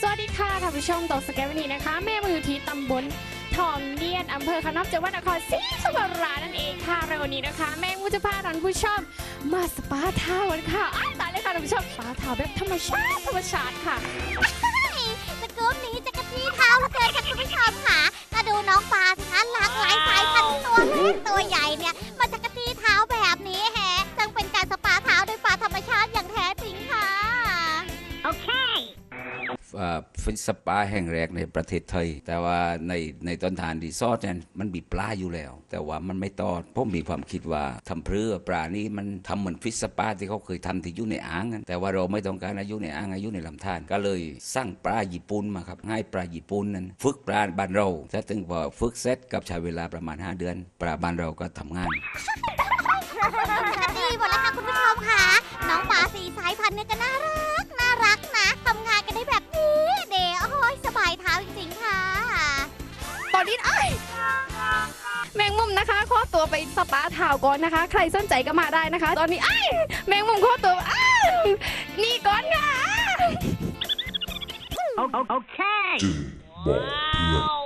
สวัสดีค่ะท่านผู้ชมตกสแกนวันนี้นะคะ แม่มาอยู่ที่ตำบลทองเนียนอำเภอขนอมจังหวัดนครศรีธรรมราชนั่นเองค่ะในวันนี้นะคะ แม่งูจะพาท่านผู้ชมมาสปาเท้ากันค่ะอ้ายตายเลยค่ะท่านผู้ชมสปาเท้าแบบธรรมชาติธรรมชาติค่ะสกู๊ปนี้จะกระที่เท้าเหลือเกินค่ะคุณผู้ชมค่ะมาดูน้องปลาสิคะหลากหลายสายพันธุ์ตัวเล็กตัวใหญ่เนี่ย อ่าเป็นสปาแห่งแรกในประเทศไทย แต่ว่าในในต้นทานรีสอร์ทนั้นมันมีปลาอยู่แล้ว แต่ว่ามันไม่ตอดผมมีความคิดว่าทำเพื่อปลานี้มันทำเหมือนฟิชสปาที่เขาเคยทำที่อยู่ในอ่างกันแต่ว่าเราไม่ต้องการอายุในอ่างอายุในลำธารก็เลยสร้างปลาญี่ปุ่นมาครับให้ปลาญี่ปุ่นนั้น ฝึกปลาบ้านเราถ้าถึงพอฝึกเสร็จกับใช้เวลาประมาณ 5 เดือน ปลาบ้านเราก็ทำงานดีหมดแล้วค่ะคุณผู้ชมค่ะน้องปลาสีสายพันธุ์เนี่ยก็น่ารัก อนนี้ไอ้ายแมงมุมนะคะขอตัวไปสปาเท้าก่อนนะคะ ใครสนใจก็มาได้นะคะ ตอนนี้ไอ้ายแมงมุมขอตัวอ้าวนี่ก่อนค่ะ Okay. Wow.